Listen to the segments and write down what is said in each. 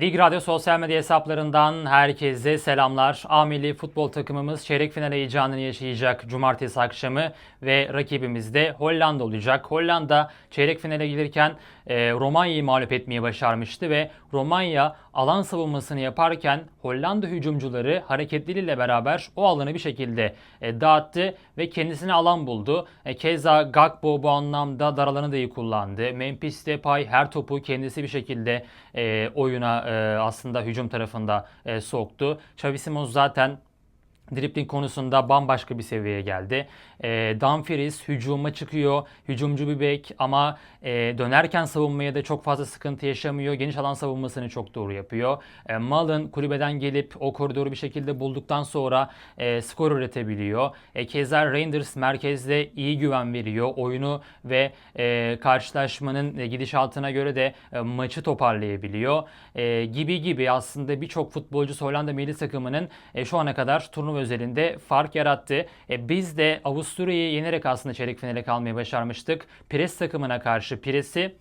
Lig Radyo sosyal medya hesaplarından herkese selamlar. A futbol takımımız çeyrek final heyecanını yaşayacak cumartesi akşamı ve rakibimiz de Hollanda olacak. Hollanda çeyrek finale gelirken e, Romanya'yı mağlup etmeyi başarmıştı ve Romanya alan savunmasını yaparken Hollanda hücumcuları hareketleriyle beraber o alanı bir şekilde e, dağıttı ve kendisine alan buldu. E, keza Gakpo bu anlamda dar alanı da iyi kullandı. Memphis Depay her topu kendisi bir şekilde e, oyuna aslında hücum tarafında e, soktu. Xavi Simons zaten Dribbling konusunda bambaşka bir seviyeye geldi. E, Dumfries hücuma çıkıyor. Hücumcu bir bek ama e, dönerken savunmaya da çok fazla sıkıntı yaşamıyor. Geniş alan savunmasını çok doğru yapıyor. E, Malın kulübeden gelip o koridoru bir şekilde bulduktan sonra e, skor üretebiliyor. E, keza Reinders merkezde iyi güven veriyor. Oyunu ve e, karşılaşmanın e, gidişatına göre de e, maçı toparlayabiliyor. E, gibi gibi aslında birçok futbolcu Hollanda milli takımının e, şu ana kadar turnuva özelinde fark yarattı. E, biz de Avusturya'yı yenerek aslında çeyrek finale kalmayı başarmıştık. Pires takımına karşı Pires'i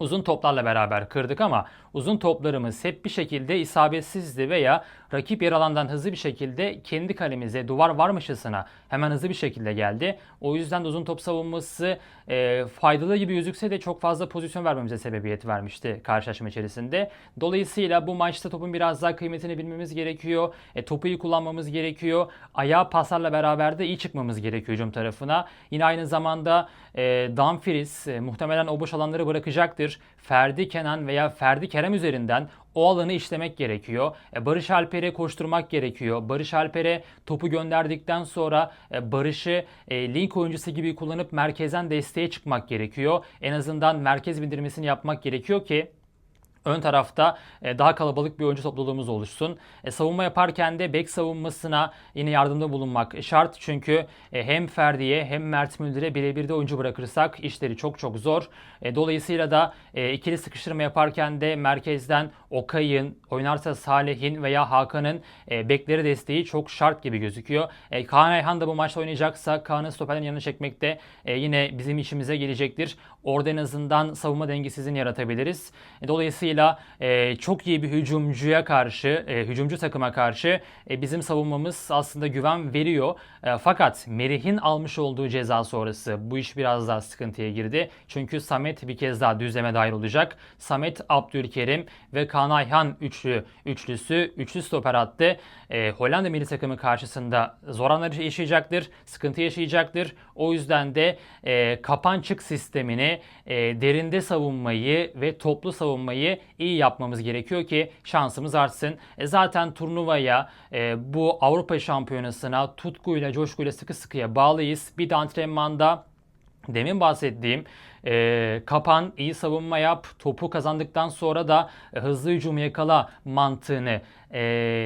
uzun toplarla beraber kırdık ama uzun toplarımız hep bir şekilde isabetsizdi veya rakip yer alandan hızlı bir şekilde kendi kalemize duvar varmışçasına hemen hızlı bir şekilde geldi. O yüzden de uzun top savunması e, faydalı gibi gözükse de çok fazla pozisyon vermemize sebebiyet vermişti karşılaşma içerisinde. Dolayısıyla bu maçta topun biraz daha kıymetini bilmemiz gerekiyor. E, topu iyi kullanmamız gerekiyor. Ayağa paslarla beraber de iyi çıkmamız gerekiyor hücum tarafına. Yine aynı zamanda e, Dumfries e, muhtemelen o boş alanları bırakacaktır. Ferdi Kenan veya Ferdi Kerem üzerinden o alanı işlemek gerekiyor. E, Barış Alper'e koşturmak gerekiyor. Barış Alper'e topu gönderdikten sonra e, Barış'ı e, link oyuncusu gibi kullanıp merkezden desteğe çıkmak gerekiyor. En azından merkez bindirmesini yapmak gerekiyor ki ön tarafta e, daha kalabalık bir oyuncu topluluğumuz oluşsun. E, savunma yaparken de bek savunmasına yine yardımda bulunmak şart. Çünkü e, hem Ferdi'ye hem Mert Müldür'e birebir de oyuncu bırakırsak işleri çok çok zor. Dolayısıyla da ikili sıkıştırma yaparken de merkezden Okay'ın, oynarsa Salih'in veya Hakan'ın bekleri desteği çok şart gibi gözüküyor. Kaan Ayhan da bu maçta oynayacaksa Kaan'ın stoperden yanına çekmekte e, yine bizim işimize gelecektir. Orada en azından savunma dengesizliğini yaratabiliriz. E, dolayısıyla e, çok iyi bir hücumcuya karşı, e, hücumcu takıma karşı e, bizim savunmamız aslında güven veriyor. E, fakat Merih'in almış olduğu ceza sonrası bu iş biraz daha sıkıntıya girdi. Çünkü Samet bir kez daha düzleme dahil olacak. Samet, Abdülkerim ve Kaan Ayhan üçlü, üçlüsü, üçlü stoper attı. E, Hollanda milli takımı karşısında zor anları yaşayacaktır, sıkıntı yaşayacaktır. O yüzden de e, kapan çık sistemini, e, derinde savunmayı ve toplu savunmayı iyi yapmamız gerekiyor ki şansımız artsın. E, zaten turnuvaya, e, bu Avrupa Şampiyonası'na tutkuyla, coşkuyla sıkı sıkıya bağlıyız. Bir de antrenmanda demin bahsettiğim e, kapan, iyi savunma yap, topu kazandıktan sonra da e, hızlı hücum yakala mantığını e,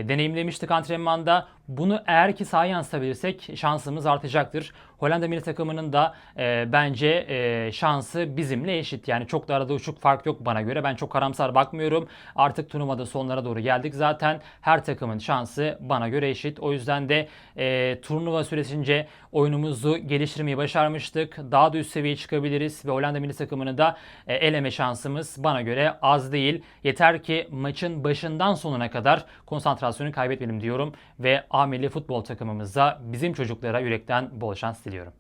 deneyimlemiştik antrenmanda. Bunu eğer ki sahaya yansıtabilirsek şansımız artacaktır. Hollanda milli takımının da e, bence e, şansı bizimle eşit. Yani çok da arada uçuk fark yok bana göre. Ben çok karamsar bakmıyorum. Artık turnuvada sonlara doğru geldik zaten. Her takımın şansı bana göre eşit. O yüzden de e, turnuva süresince oyunumuzu geliştirmeyi başarmıştık. Daha da üst seviyeye çıkabiliriz ve Hollanda milli takımını da e, eleme şansımız bana göre az değil. Yeter ki maçın başından sonuna kadar konsantrasyonu kaybetmeyelim diyorum ve A milli futbol takımımıza bizim çocuklara yürekten bol şans diliyorum.